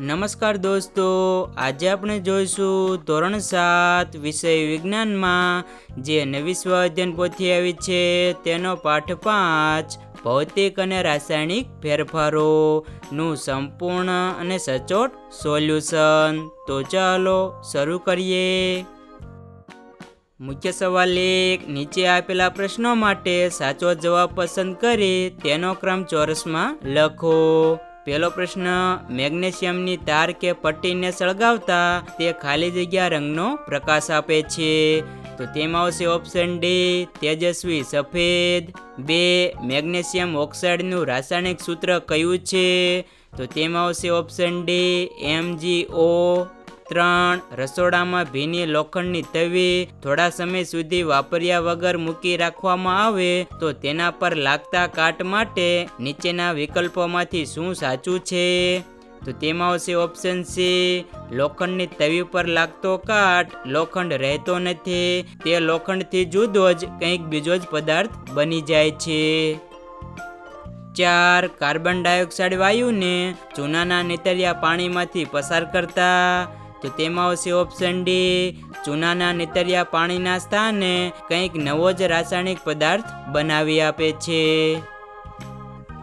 નમસ્કાર દોસ્તો, આજે આપણે જોઈશું ધોરણ સાત વિષય વિજ્ઞાનમાં, જે નવી સ્વ અધ્યયન પોથી આવી છે, તેનો પાઠ પાંચ, ભૌતિક અને રાસાયણિક ફેરફારોનું સંપૂર્ણ અને સચોટ સોલ્યુશન. તો ચાલો શરૂ કરીએ. મુખ્ય સવાલ એક, નીચે આપેલા પ્રશ્નો માટે સાચો જવાબ પસંદ કરી તેનો ક્રમ ચોરસમાં લખો. પહેલો પ્રશ્ન, મેગ્નેશિયમની તાર કે પટ્ટીને સળગાવતા તે ખાલી જગ્યા રંગનો પ્રકાશ આપે છે? તો તેમાં આવશે ઓપ્શન ડી તેજસ્વી, સફેદ. બે મેગ્નેશિયમ ઓક્સાઇડનું રાસાયણિક સૂત્ર કયું છે? તો તેમાં આવશે ઓપ્શન ડી એમજીઓ ત્રણ, રસોડામાં ભીની લોખંડની તવી થોડા સમય સુધી વાપર્યા વગર મૂકી રાખવામાં આવે તો તેના પર લાગતા કાટ માટે નીચેના વિકલ્પોમાંથી શું સાચું છે? તો તેમાં આવશે ઓપ્શન સી લોખંડની તવી પર લાગતો કાટ. લોખંડ રહેતો નથી. તે લોખંડથી જુદો જ કંઈક બીજો જ પદાર્થ બની જાય છે. ચાર, કાર્બન ડાયોક્સાઇડ વાયુને ચૂનાના નીતરિયા પાણીમાંથી પસાર કરતા. તો તેમાં આવશે ઓપ્શન ડી ચૂનાના નેતરિયા પાણીના સ્થાને કંઈક નવો જ રાસાયણિક પદાર્થ બનાવી આપે છે.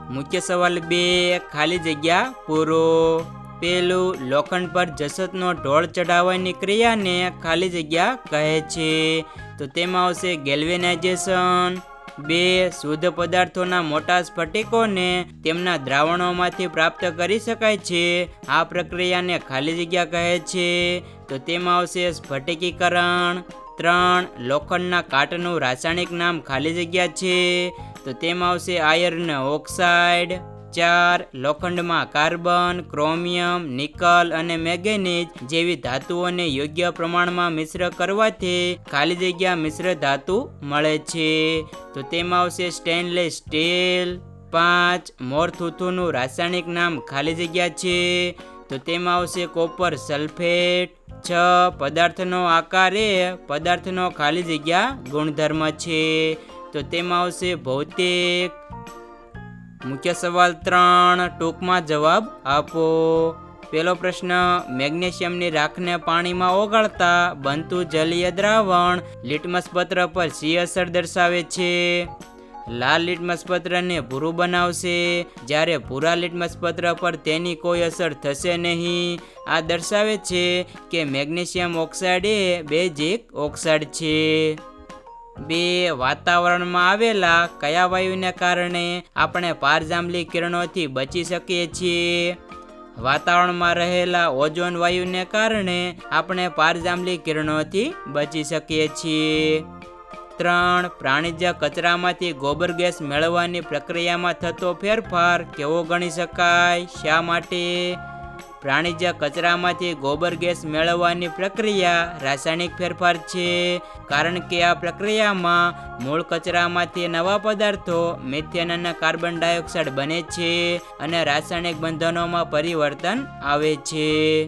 મુખ્ય સવાલ બે, ખાલી જગ્યા પૂરો. પેલું, લોખંડ પર જસતનો ઢોળ ચડાવવાની ક્રિયાને ખાલી જગ્યા કહે છે. તો તેમાં આવશે ગેલ્વેનાઇઝેશન બે શુદ્ધ પદાર્થોના મોટા સ્ફટિકોને તેમના દ્રાવણોમાંથી પ્રાપ્ત કરી શકાય છે. આ પ્રક્રિયાને ખાલી જગ્યા કહે છે. તો તેમાં આવશે સ્ફટિકીકરણ. ત્રણ, લોખંડના કાટનું રાસાયણિક નામ ખાલી જગ્યા છે. તો તેમાં આવશે આયર્ન ઓક્સાઇડ. ચાર, લોખંડમાં કાર્બન, ક્રોમિયમ, નિકલ અને મેંગેનીઝ જેવી ધાતુઓને યોગ્ય પ્રમાણમાં મિશ્ર કરવાથી ખાલી જગ્યા મિશ્ર ધાતુ મળે છે. તો તેમાં આવશે સ્ટેનલેસ સ્ટીલ પાંચ, મોરથુથુનું રાસાયણિક નામ ખાલી જગ્યા છે. તો તેમાં આવશે કોપર સલ્ફેટ છ, પદાર્થનો આકાર એ પદાર્થનો ખાલી જગ્યા ગુણધર્મ છે. તો તેમાં આવશે ભૌતિક. મુખ્ય સવાલ ત્રણ ટૂંકમાં જવાબ આપો. પેલો પ્રશ્ન, મેગ્નેશિયમની રાખને પાણીમાં ઓગાળતા બનતું જલીય દ્રાવણ લીટમસ પત્ર પર સી અસર દર્શાવે છે? લાલ લીટમસ પત્રને ભૂરું બનાવશે. જ્યારે ભૂરા લીટમસ પત્ર પર તેની કોઈ અસર થશે નહીં. આ દર્શાવે છે કે મેગ્નેશિયમ ઓક્સાઇડ એ બેઝિક ઓક્સાઇડ છે. બે વાતાવરણમાં આવેલા કયા વાયુને કારણે આપણે પારજાંબલી કિરણોથી બચી શકીએ છીએ? વાતાવરણમાં રહેલા ઓઝોન વાયુને કારણે આપણે પારજાંબલી કિરણોથી બચી શકીએ છીએ. ત્રણ પ્રાણીજ કચરામાંથી ગોબર ગેસ મેળવવાની પ્રક્રિયામાં થતો ફેરફાર કેવો ગણી શકાય? શા માટે? પ્રાણીજ કચરામાંથી ગોબર ગેસ મેળવવાની પ્રક્રિયા રાસાયણિક ફેરફાર છે. કારણ કે આ પ્રક્રિયામાં મૂળ કચરામાંથી નવા પદાર્થો મિથેન અને કાર્બન ડાયોક્સાઇડ બને છે અને રાસાયણિક બંધનોમાં પરિવર્તન આવે છે.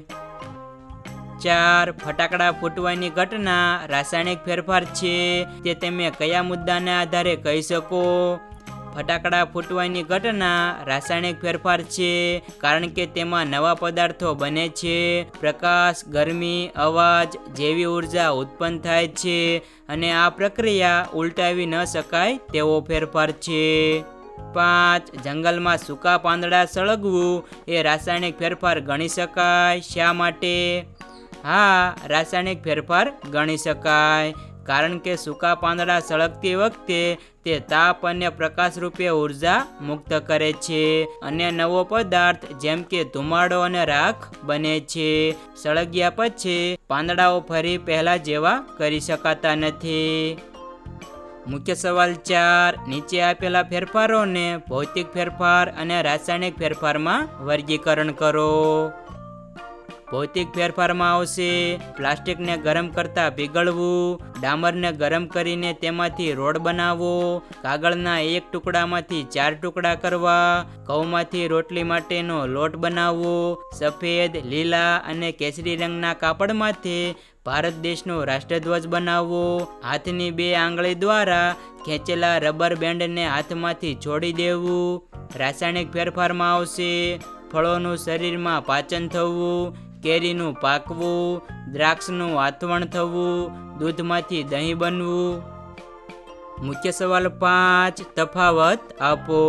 ચાર, ફટાકડા ફૂટવાની ઘટના રાસાયણિક ફેરફાર છે. તે તમે કયા મુદ્દાને આધારે કહી શકો? ફટાકડા ફૂટવાની ઘટના, રાસાયણિક ફેરફાર છે, કારણ કે તેમાં નવા પદાર્થો બને છે, પ્રકાશ, ગરમી, અવાજ, જેવી ઊર્જા ઉત્પન્ન થાય છે અને આ પ્રક્રિયા ઉલટાવી ન શકાય તેવો ફેરફાર છે. પાંચ, જંગલમાં સૂકા પાંદડા સળગવું, એ રાસાયણિક ફેરફાર ગણી શકાય શા માટે? હા, રાસાયણિક ફેરફાર ગણી શકાય. કારણ કે સૂકા પાંદડા સળગતી વખતે તે તાપ અને પ્રકાશ રૂપે ઊર્જા મુક્ત કરે છે. અને નવો પદાર્થ જેમ કે ધુમાડો અને રાખ બને છે. સળગ્યા પછી પાંદડાઓ ફરી પહેલા જેવા કરી શકાતા નથી. મુખ્ય સવાલ ચાર. નીચે આપેલા ફેરફારોને ભૌતિક ફેરફાર અને રાસાયણિક ફેરફારમાં વર્ગીકરણ કરો. ભૌતિક ફેરફારમાં આવશે. પ્લાસ્ટિકને ગરમ કરતા પીગળવું, ડામરને ગરમ કરીને તેમાંથી રોડ બનાવવો કાગળના એક ટુકડામાંથી ચાર ટુકડા કરવા, ઘઉંમાંથી રોટલી માટેનો લોટ બનાવવો સફેદ, લીલા અને કેસરી રંગના કાપડમાંથી ભારત દેશનો રાષ્ટ્રધ્વજ બનાવવો હાથની બે આંગળી દ્વારા ખેંચેલા રબર બેન્ડને હાથમાંથી છોડી દેવું. રાસાયણિક ફેરફારમાં આવશે. ફળોનું શરીરમાં પાચન થવું. કેરીનું પાકવું દ્રાક્ષનું આથવણ થવું દૂધમાંથી દહીં બનવું. મુખ્ય સવાલ પાંચ તફાવત આપો.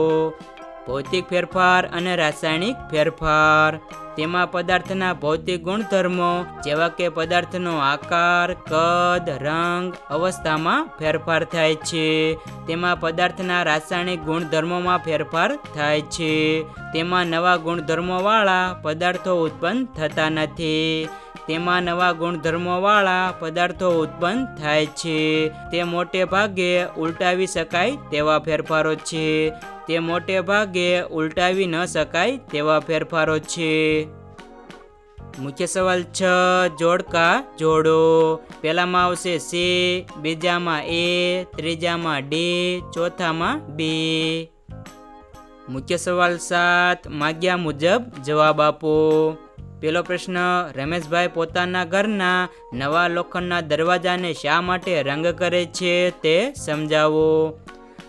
ભૌતિક ફેરફાર અને રાસાયણિક ફેરફાર. તેમાં પદાર્થના ભૌતિક ગુણધર્મો જેવા કે પદાર્થનો આકાર, કદ, રંગ અવસ્થામાં ફેરફાર થાય છે. તેમાં પદાર્થના રાસાયણિક ગુણધર્મોમાં ફેરફાર થાય છે. તેમાં નવા ગુણધર્મોવાળા પદાર્થો ઉત્પન્ન થતા નથી. તેમાં નવા ગુણધર્મોવાળા પદાર્થો ઉત્પન્ન થાય છે. તે મોટે ભાગે ઉલટાવી શકાય તેવા ફેરફારો છે. તે મોટે ભાગે ઉલટાવી ન શકાય તેવા ફેરફારો છે. મુખ્ય સવાલ છ, જોડકા જોડો. પહેલામાં આવશે સે, બીજામાં એ, ત્રીજામાં ડી, ચોથામાં બી. મુખ્ય સવાલ સાત, માગ્યા મુજબ જવાબ આપો. પેલો પ્રશ્ન, રમેશભાઈ પોતાના ઘરના નવા લોખંડના દરવાજાને શા માટે રંગ કરે છે તે સમજાવો.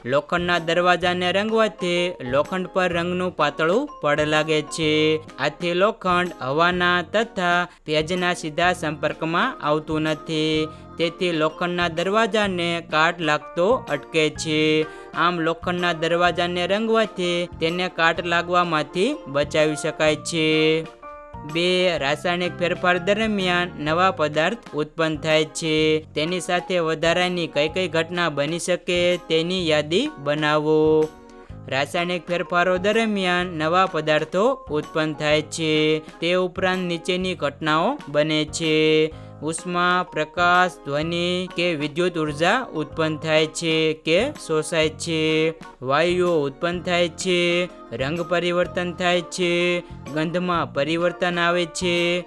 લોખંડના દરવાજાને રંગવાથી લોખંડ પર રંગનું પાતળું પડ લાગે છે. આથી લોખંડ હવાના તથા ભેજના સીધા સંપર્કમાં આવતું નથી. તેથી લોખંડના દરવાજાને કાટ લાગતો અટકે છે. આમ લોખંડના દરવાજાને રંગવાથી તેને કાટ લાગવામાંથી બચાવી શકાય છે. બે રાસાયણિક ફેરફાર દરમિયાન નવા પદાર્થ ઉત્પન્ન થાય છે. તેની સાથે વધારાની કઈ કઈ ઘટના બની શકે તેની યાદી બનાવો. રાસાયણિક ફેરફારો દરમિયાન નવા પદાર્થો ઉત્પન્ન થાય છે. તે ઉપરાંત નીચેની ઘટનાઓ બને છે. ઉષ્મા, પ્રકાશ, ધ્વનિ કે વિદ્યુત ઊર્જા ઉત્પન્ન થાય છે કે શોષાય છે. વાયુઓ ઉત્પન્ન થાય છે, રંગ પરિવર્તન થાય છે, ગંધમાં પરિવર્તન આવે છે.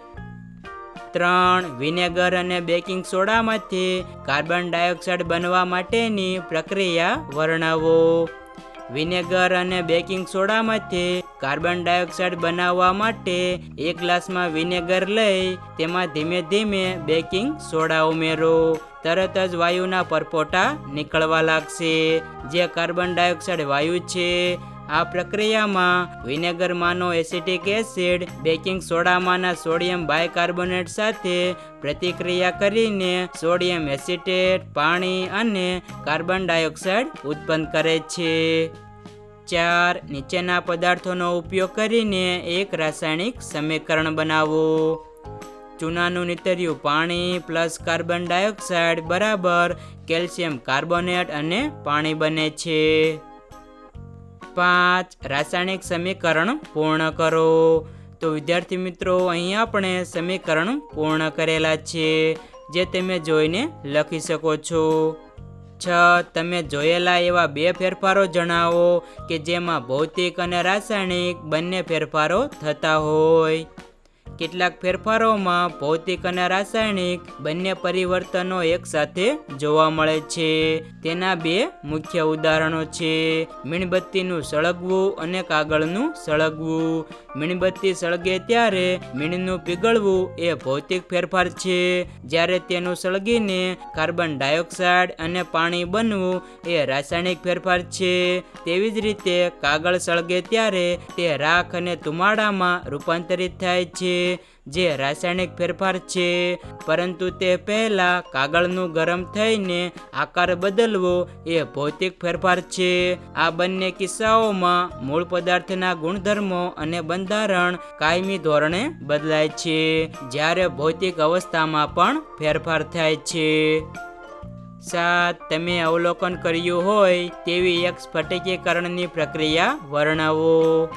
ત્રણ, વિનેગર અને બેકિંગ સોડામાંથી કાર્બન ડાયોક્સાઇડ બનવા માટેની પ્રક્રિયા વર્ણવો. વિનેગર અને બેકિંગ સોડામાંથી કાર્બન ડાયોક્સાઇડ બનાવવા માટે એક ગ્લાસમાં વિનેગર લઈ તેમાં ધીમે ધીમે બેકિંગ સોડા ઉમેરો. તરત જ વાયુના પરપોટા નીકળવા લાગશે. જે કાર્બન ડાયોક્સાઇડ વાયુ છે આ પ્રક્રિયામાં વિનેગરમાંનો એસિટિક એસિડ, બેકિંગ સોડામાંના સોડિયમ બાયકાર્બોનેટ સાથે પ્રતિક્રિયા કરીને સોડિયમ એસિટેટ, પાણી અને કાર્બન ડાયોક્સાઇડ ઉત્પન્ન કરે છે. ચાર, નીચેના પદાર્થોનો ઉપયોગ કરીને એક રાસાયણિક સમીકરણ બનાવો. ચૂનાનું નીતર્યું પાણી પ્લસ કાર્બન ડાયોક્સાઇડ બરાબર કેલ્શિયમ કાર્બોનેટ અને પાણી બને છે. પાંચ રાસાયણિક સમીકરણ પૂર્ણ કરો. તો વિદ્યાર્થી મિત્રો અહીં આપણે સમીકરણ પૂર્ણ કરેલા છે, જે તમે જોઈને લખી શકો છો. છ, તમે જોયેલા એવા બે ફેરફારો જણાવો કે જેમાં ભૌતિક અને રાસાયણિક બંને ફેરફારો થતા હોય. કેટલાક ફેરફારોમાં ભૌતિક અને રાસાયણિક બંને પરિવર્તનો એકસાથે જોવા મળે છે. તેના બે મુખ્ય ઉદાહરણો છે. મીણબત્તીનું સળગવું અને કાગળનું સળગવું. મીણબત્તી સળગે ત્યારે મીણનું પીગળવું એ ભૌતિક ફેરફાર છે. જ્યારે તેનું સળગીને કાર્બન ડાયોક્સાઇડ અને પાણી બનવું એ રાસાયણિક ફેરફાર છે. તેવી જ રીતે કાગળ સળગે ત્યારે તે રાખ અને ધુમાડામાં રૂપાંતરિત થાય છે. જે રાસાયણિક ફેરફાર છે, પરંતુ તે પહેલા કાગળનું ગરમ થઈને આકાર બદલવો એ ભૌતિક ફેરફાર છે. આ બંને કિસ્સાઓમાં મૂળ પદાર્થના ગુણધર્મો અને બંધારણ કાયમી ધોરણે બદલાય છે, જ્યારે ભૌતિક અવસ્થામાં પણ ફેરફાર થાય છે. સાત, તમે અવલોકન કર્યું હોય તેવી એક સ્ફટિકીકરણની પ્રક્રિયા વર્ણવો.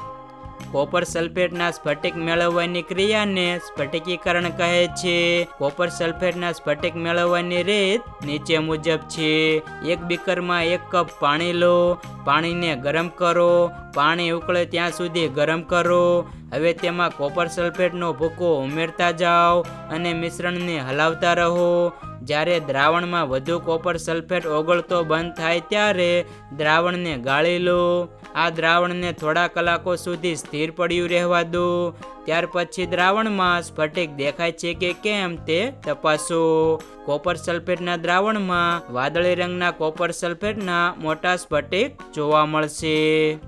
કોપર સલ્ફેટના સ્ફટિક મેળવવાની ક્રિયાને સ્ફટિકીકરણ કહે છે. કોપર સલ્ફેટના સ્ફટિક મેળવવાની રીત નીચે મુજબ છે. એક બીકરમાં એક કપ પાણી લો, પાણીને ગરમ કરો, પાણી ઉકળે ત્યાં સુધી ગરમ કરો. હવે તેમાં કોપર સલ્ફેટનો ભૂકો ઉમેરતા જાઓ અને મિશ્રણને હલાવતા રહો. જ્યારે દ્રાવણમાં વધુ કોપર સલ્ફેટ ઓગળતો બંધ થાય ત્યારે દ્રાવણને ગાળી લો. આ દ્રાવણને થોડા કલાકો સુધી સ્થિર પડ્યું રહેવા દો. ત્યાર પછી દ્રાવણમાં સ્ફટિક દેખાય છે કે કેમ તે તપાસો. કોપર સલ્ફેટના દ્રાવણમાં વાદળી રંગના કોપર સલ્ફેટના મોટા સ્ફટિક જોવા મળશે.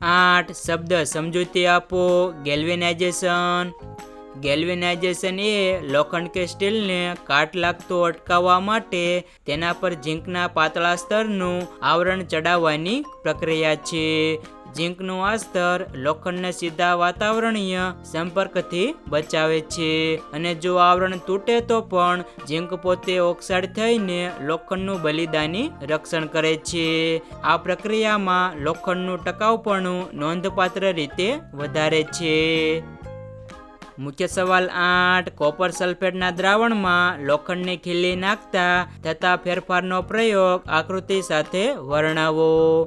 આઠ શબ્દ સમજૂતી આપો. ગેલ્વેનાઇઝેશન. ગેલ્વેનાઇઝેશન એ લોખંડ કે સ્ટીલને કાટ લાગતો અટકાવવા માટે તેના પર ઝીંકના પાતળા સ્તરનું આવરણ ચડાવવાની પ્રક્રિયા છે. ઝીંકનું આ સ્તર લોખંડને સીધા વાતાવરણીય સંપર્કથી બચાવે છે અને જો આવરણ તૂટે તો પણ ઝીંક પોતે ઓક્સાઇડ થઈને લોખંડનું બલિદાની રક્ષણ કરે છે. આ પ્રક્રિયામાં લોખંડનું ટકાઉપણું નોંધપાત્ર રીતે વધારે છે. મુખ્ય સવાલ આઠ, કોપર સલ્ફેટના દ્રાવણમાં લોખંડની ખીલી નાખતા થતા ફેરફારનો પ્રયોગ આકૃતિ સાથે વર્ણવો.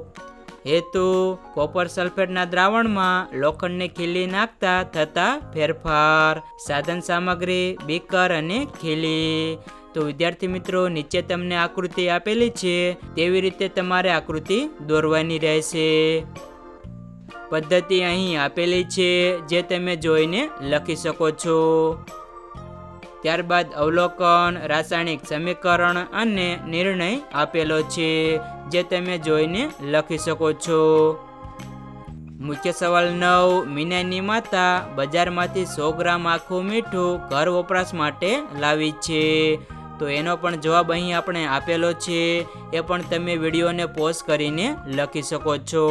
હેતુ, કોપર સલ્ફેટના દ્રાવણમાં લોખંડની ખીલી નાખતા થતા ફેરફાર. સાધન સામગ્રી, બીકર અને ખીલી. તો વિદ્યાર્થી મિત્રો, નીચે તમને આકૃતિ આપેલી છે, તેવી રીતે તમારે આકૃતિ દોરવાની રહેશે. પદ્ધતિ અહીં આપેલી છે, જે તમે જોઈને લખી શકો છો. ત્યારબાદ અવલોકન, રાસાયણિક સમીકરણ અને નિર્ણય આપેલો છે, જે તમે જોઈને લખી શકો છો. મુખ્ય સવાલ નવ, મીનાની માતા બજારમાંથી સો ગ્રામ આખું મીઠું ઘર વપરાશ માટે લાવી છે. તો એનો પણ જવાબ અહીં આપણે આપેલો છે, એ પણ તમે વિડીયોને પોઝ કરીને લખી શકો છો.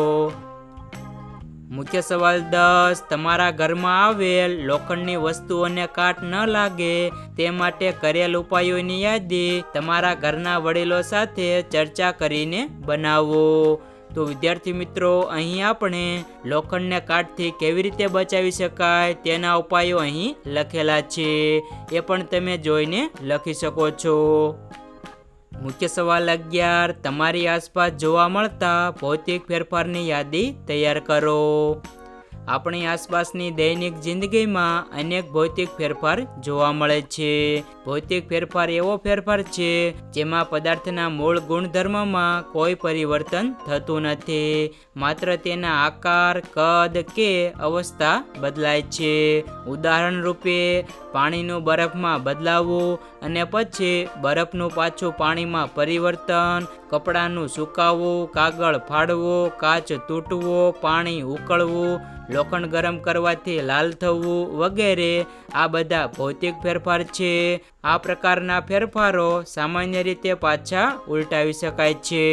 મુખ્ય સવાલ દસ, તમારા ઘરમાં આવેલ લોખંડની વસ્તુઓને કાટ ન લાગે, તે માટે કરેલ ઉપાયોની યાદી તમારા ઘરના વડીલો સાથે ચર્ચા કરીને બનાવો. તો વિદ્યાર્થી મિત્રો, અહીં આપણે લોખંડને કાટથી કેવી રીતે બચાવી શકાય તેના ઉપાયો અહીં લખેલા છે. એ પણ તમે જોઈને લખી શકો છો. મુખ્ય સવાલ અગિયાર, તમારી આસપાસ જોવા મળતા ભૌતિક ફેરફારની યાદી તૈયાર કરો. આપણી આસપાસની દૈનિક જિંદગીમાં અનેક ભૌતિક ફેરફાર જોવા મળે છે. ભૌતિક ફેરફાર એવો ફેરફાર છે જેમાં પદાર્થના મૂળ ગુણધર્મમાં કોઈ પરિવર્તન થતું નથી. માત્ર તેના આકાર, કદ કે અવસ્થા બદલાય છે. ઉદાહરણ રૂપે, પાણીનું બરફમાં બદલાવવું અને પછી બરફનું પાછું પાણીમાં પરિવર્તન, કપડાનું સુકાવવું કાગળ ફાડવો, કાચ તૂટવો, પાણી ઉકળવું, લોખંડ ગરમ કરવાથી લાલ થવું વગેરે આ બધા ભૌતિક ફેરફાર છે. આ પ્રકારના ફેરફારો સામાન્ય રીતે પાછા ઉલટાવી શકાય છે.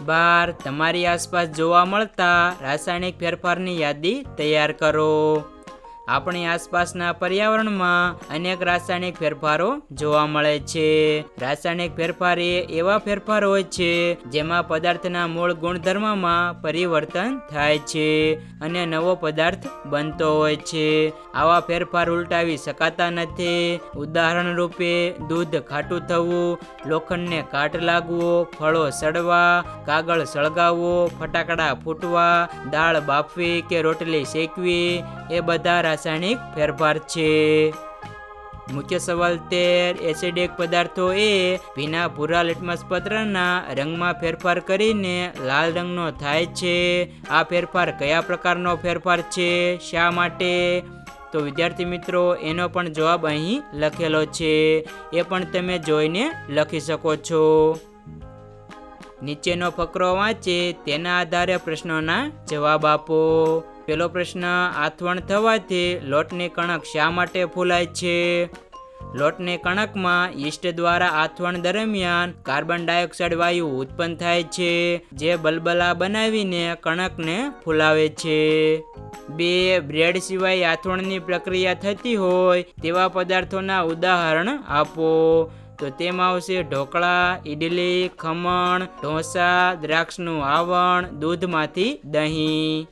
બાર, તમારી આસપાસ જોવા મળતા રાસાયણિક ફેરફારની યાદી તૈયાર કરો. આપણી આસપાસના પર્યાવરણમાં અનેક રાસાયણિક ફેરફારો જોવા મળે છે. રાસાયણિક ફેરફાર એ એવા ફેરફાર હોય છે જેમાં પદાર્થના મૂળ ગુણધર્મમાં પરિવર્તન થાય છે અને નવો પદાર્થ બનતો હોય છે. આવા ફેરફાર ઉલટાવી શકાતા નથી. ઉદાહરણ રૂપે, દૂધ ખાટું થવું, લોખંડને કાટ લાગવો, ફળો સડવા, કાગળ સળગાવવો, ફટાકડા ફૂટવા, દાળ બાફવી કે રોટલી શેકવી, એ બધા રાસાયણિક ફેરફાર છે. મુખ્ય સવાલ તેર એસિડિક પદાર્થો એ ભીના ભૂરા લિટમસ પત્રના રંગમાં ફેરફાર કરીને લાલ રંગનો થાય છે. આ ફેરફાર કયા પ્રકારનો ફેરફાર છે? શા માટે? તો વિદ્યાર્થી મિત્રો, એનો પણ જવાબ અહીં લખેલો છે. એ પણ તમે જોઈને લખી શકો છો. નીચેનો ફકરો વાંચે, તેના આધારે પ્રશ્નોના જવાબ આપો. પેલો પ્રશ્ન, આથવણ થવાથી લોટની કણક શા માટે ફૂલાય છે? લોટની કણકમાં યીસ્ટ દ્વારા આથવણ દરમિયાન કાર્બન ડાયોક્સાઇડ વાયુ ઉત્પન્ન થાય છે, જે બલબલા બનાવીને કણકને ફૂલાવે છે. બે, બ્રેડ સિવાય આથવણની પ્રક્રિયા થતી હોય તેવા પદાર્થોના ઉદાહરણ આપો. તો તેમાં આવશે ઢોકળા, ઈડલી, ખમણ, ઢોસા, દ્રાક્ષનું આવણ દૂધમાંથી દહીં.